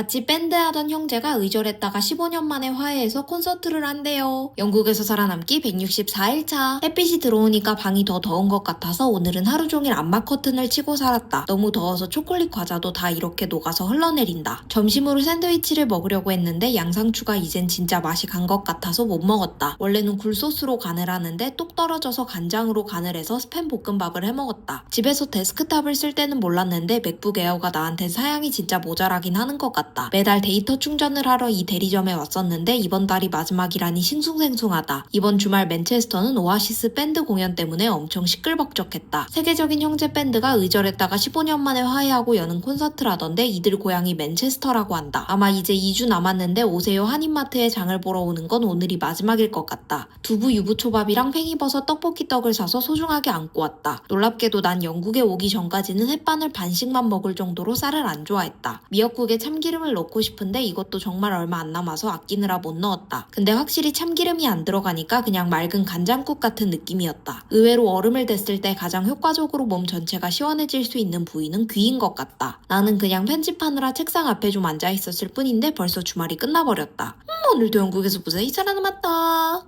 같이 밴드 하던 형제가 의절했다가 15년 만에 화해해서 콘서트를 한대요. 영국에서 살아남기 164일차. 햇빛이 들어오니까 방이 더 더운 것 같아서 오늘은 하루 종일 암막 커튼을 치고 살았다. 너무 더워서 초콜릿 과자도 다 이렇게 녹아서 흘러내린다. 점심으로 샌드위치를 먹으려고 했는데 양상추가 이젠 진짜 맛이 간 것 같아서 못 먹었다. 원래는 굴소스로 간을 하는데 뚝 떨어져서 간장으로 간을 해서 스팸 볶음밥을 해 먹었다. 집에서 데스크탑을 쓸 때는 몰랐는데 맥북 에어가 나한텐 사양이 진짜 모자라긴 하는 것 같다. 매달 데이터 충전을 하러 이 대리점에 왔었는데 이번 달이 마지막이라니 싱숭생숭하다. 이번 주말 맨체스터는 오아시스 밴드 공연 때문에 엄청 시끌벅적했다. 세계적인 형제 밴드가 의절했다가 15년 만에 화해하고 여는 콘서트라던데 이들 고향이 맨체스터라고 한다. 아마 이제 2주 남았는데 오세요 한인마트에 장을 보러 오는 건 오늘이 마지막일 것 같다. 두부 유부초밥이랑 팽이버섯 떡볶이 떡을 사서 소중하게 안고 왔다. 놀랍게도 난 영국에 오기 전까지는 햇반을 반씩만 먹을 정도로 쌀을 안 좋아했다. 미역국에 참기름을 넣고 싶은데 이것도 정말 얼마 안 남아서 아끼느라 못 넣었다. 근데 확실히 참기름이 안 들어가니까 그냥 맑은 간장국 같은 느낌이었다. 의외로 얼음을 댔을 때 가장 효과적으로 몸 전체가 시원해질 수 있는 부위는 귀인 것 같다. 나는 그냥 편집하느라 책상 앞에 좀 앉아 있었을 뿐인데 벌써 주말이 끝나버렸다. 음, 오늘도 영국에서 무사히 살아남았다.